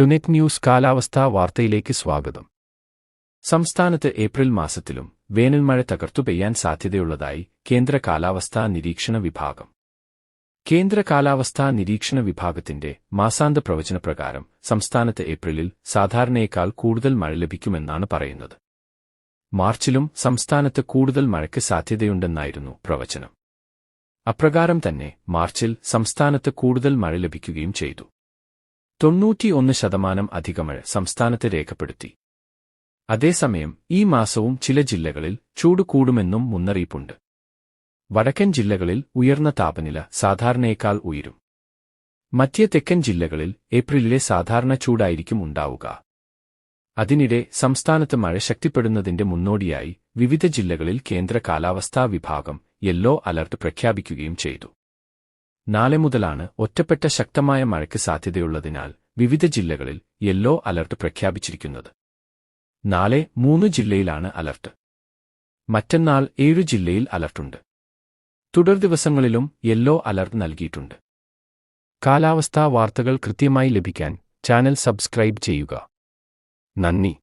ടുനെറ്റ് news കാലാവസ്ഥാ വാർത്തയിലേക്ക് സ്വാഗതം. സംസ്ഥാനത്ത് ഏപ്രിൽ മാസത്തിലും വേനൽമഴ തകർത്തു പെയ്യാൻ സാധ്യതയുള്ളതായി കേന്ദ്ര കാലാവസ്ഥാ നിരീക്ഷണ വിഭാഗം. കേന്ദ്ര കാലാവസ്ഥാ നിരീക്ഷണ വിഭാഗത്തിന്റെ മാസാന്ത പ്രവചന പ്രകാരം സംസ്ഥാനത്ത് ഏപ്രിലിൽ സാധാരണയേക്കാൾ കൂടുതൽ മഴ ലഭിക്കുമെന്നാണ് പറയുന്നത്. മാർച്ചിലും സംസ്ഥാനത്ത് കൂടുതൽ മഴയ്ക്ക് സാധ്യതയുണ്ടെന്നായിരുന്നു പ്രവചനം. അപ്രകാരം തന്നെ മാർച്ചിൽ സംസ്ഥാനത്ത് കൂടുതൽ മഴ ലഭിക്കുകയും ചെയ്തു. തൊണ്ണൂറ്റിയൊന്ന് ശതമാനം അധിക മഴ സംസ്ഥാനത്ത് രേഖപ്പെടുത്തി. അതേസമയം ഈ മാസവും ചില ജില്ലകളിൽ ചൂട് കൂടുമെന്നും മുന്നറിയിപ്പുണ്ട്. വടക്കൻ ജില്ലകളിൽ ഉയർന്ന താപനില സാധാരണയേക്കാൾ ഉയരും. മധ്യ തെക്കൻ ജില്ലകളിൽ ഏപ്രിലിലെ സാധാരണ ചൂടായിരിക്കും ഉണ്ടാവുക. അതിനിടെ സംസ്ഥാനത്ത് മഴ ശക്തിപ്പെടുന്നതിന്റെ മുന്നോടിയായി വിവിധ ജില്ലകളിൽ കേന്ദ്ര കാലാവസ്ഥാ വിഭാഗം യെല്ലോ അലർട്ട് പ്രഖ്യാപിക്കുകയും ചെയ്തു. നാളെ മുതലാണ് ഒറ്റപ്പെട്ട ശക്തമായ മഴയ്ക്ക് സാധ്യതയുള്ളതിനാൽ വിവിധ ജില്ലകളിൽ യെല്ലോ അലർട്ട് പ്രഖ്യാപിച്ചിരിക്കുന്നത്. നാളെ മൂന്ന് ജില്ലയിലാണ് അലർട്ട്. മറ്റന്നാൾ ഏഴു ജില്ലയിൽ അലർട്ടുണ്ട്. തുടർ ദിവസങ്ങളിലും യെല്ലോ അലർട്ട് നൽകിയിട്ടുണ്ട്. കാലാവസ്ഥാ വാർത്തകൾ കൃത്യമായി ലഭിക്കാൻ ചാനൽ സബ്സ്ക്രൈബ് ചെയ്യുക. നന്ദി.